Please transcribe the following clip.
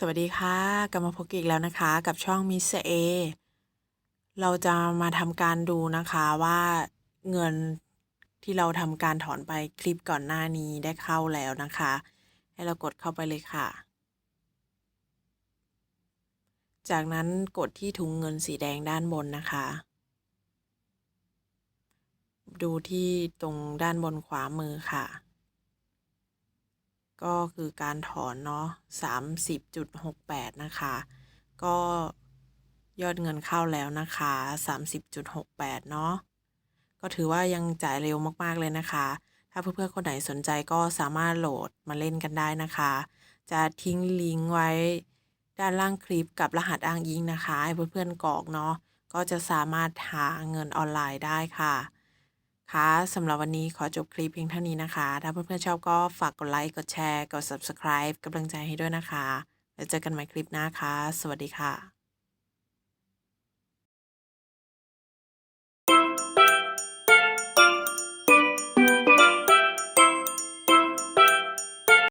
สวัสดีค่ะกลับมาพบกอีกแล้วนะคะ กับช่องมิสเอเราจะมาทำการดูนะคะว่าเงินที่เราทำการถอนไปคลิปก่อนหน้านี้ได้เข้าแล้วนะคะ ให้เรากดเข้าไปเลยค่ะ จากนั้นกดที่ถุงเงินสีแดงด้านบนนะคะ ดูที่ตรงด้านบนขวามือค่ะ ก็คือการถอนเนาะสามสิบจุดหกแปดนะคะ ก็ยอดเงินเข้าแล้วนะคะสามสิบจุดหกแปดเนาะ ก็ถือว่ายังจ่ายเร็วมาก ๆ เลยนะคะ ถ้าเพื่อนๆคนไหนสนใจก็สามารถโหลดมาเล่นกันได้นะคะ จะทิ้งลิงก์ไว้ด้านล่างคลิปกับรหัสอ้างอิงนะคะให้เพื่อนๆกรอกเนาะ ก็จะสามารถหาเงินออนไลน์ได้ค่ะ ค่ะสำหรับวันนี้ขอจบคลิปเพียงเท่านี้นะคะ ถ้าเพื่อนๆชอบก็ฝากกดไลค์ กดแชร์ กด subscribe กำลังใจให้ด้วยนะคะ แล้วเจอกันใหม่คลิปหน้าค่ะ สวัสดีค่ะ